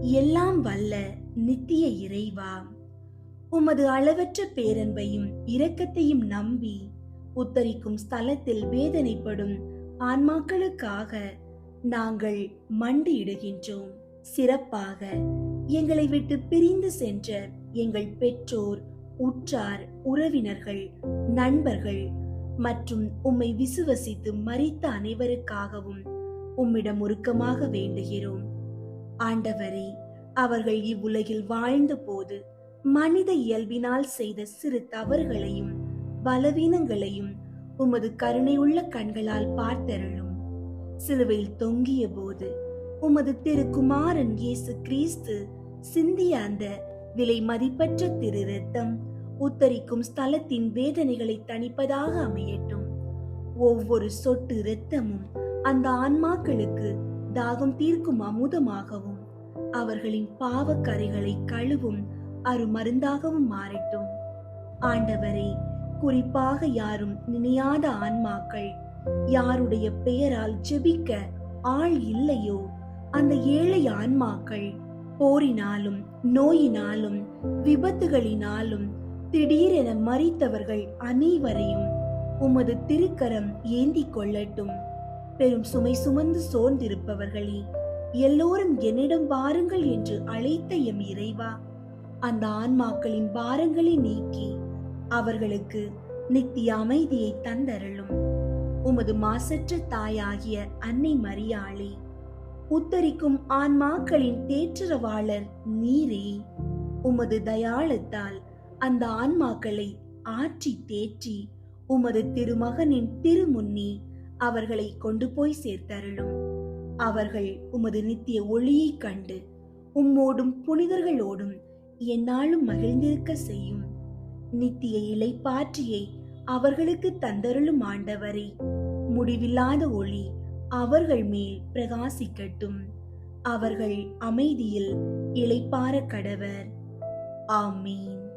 எல்லாம் வல்ல நித்திய இறைவா. உமது அளவற்ற பேரன்பையும் இரக்கத்தையும் நம்பி உத்தரிக்கும் ஸ்தலத்தில் வேதனைப்படும் ஆன்மாக்களுக்காக நாங்கள் மண்டியிடுகின்றோம். சிறப்பாக எங்களை விட்டு பிரிந்து சென்ற எங்கள் பெற்றோர் உற்றார் உறவினர்கள் நண்பர்கள் மற்றும் உம்மை விசுவசித்து மறித்த அனைவருக்காகவும் உம்மிடம் உருக்கமாக வேண்டுகிறோம். ஆண்டவரே அவர்கள் இவ்வுலகில் வாழ்ந்த போது மனித இயல்பினால் செய்த சிறு தவறுகளையும் பலவீனங்களையும் உமது கருணையுள்ள கண்களால் பார்த்தருளும். சிலுவையில் தொங்கிய போது உமது திருக்குமாரன் இயேசு கிறிஸ்து சிந்திய அந்த விலை மதிப்பற்ற திரு ரத்தம் உத்தரிக்கும் ஸ்தலத்தின் வேதனைகளை தணிப்பதாக அமையட்டும். ஒவ்வொரு சொட்டு இரத்தமும் அந்த ஆன்மாக்களுக்கு தாகம் தீர்க்கும் அமுதமாகவும் அவர்களின் பாவக்கரைகளை கழுவும் அருமருந்தாகவும் மாறட்டும். ஆண்டவரே குறிப்பாக யாரும் நினையாத ஆன்மாக்கள் யாருடைய பெயரால் ஜெபிக்க ஆள் இல்லையோ அந்த ஏழை ஆன்மாக்கள் போரினாலும் நோயினாலும் விபத்துகளினாலும் திடீரென மறித்தவர்கள் அனைவரையும் உமது திருக்கரம் ஏந்திக் கொள்ளட்டும். பெரும் சுமை சுமந்து சோர்ந்திருப்பவர்களே எல்லோரும் என்னிடம் வாருங்கள் என்று அழைத்த எம் இறைவா அந்த ஆன்மாக்களின் பாரங்களை நீக்கி அவர்களுக்கு நித்திய அமைதியை தந்தருளும். உமது மாசற்ற தாயாகிய அன்னை மரியாளே உத்தரிக்கும் ஆன்மாக்களின் தேற்றரவாளர் நீரே. உமது தயாளத்தால் அந்த ஆன்மாக்களை ஆற்றி தேற்றி உமது திருமகனின் திருமுன்னி அவர்களை கொண்டு போய் சேர்த்தருளும். அவர்கள் உமது நித்திய ஒளியைக் கண்டு உம்மோடும் புனிதர்களோடும் என்னாலும் மகிழ்ந்திருக்க செய்யும். நித்திய இலைப்பாற்றியை அவர்களுக்கு தந்தருளும் ஆண்டவரே முடிவில்லாத ஒளி அவர்கள் மேல் பிரகாசிக்கட்டும். அவர்கள் அமைதியில் இளைப்பார கடவர். ஆமீன்.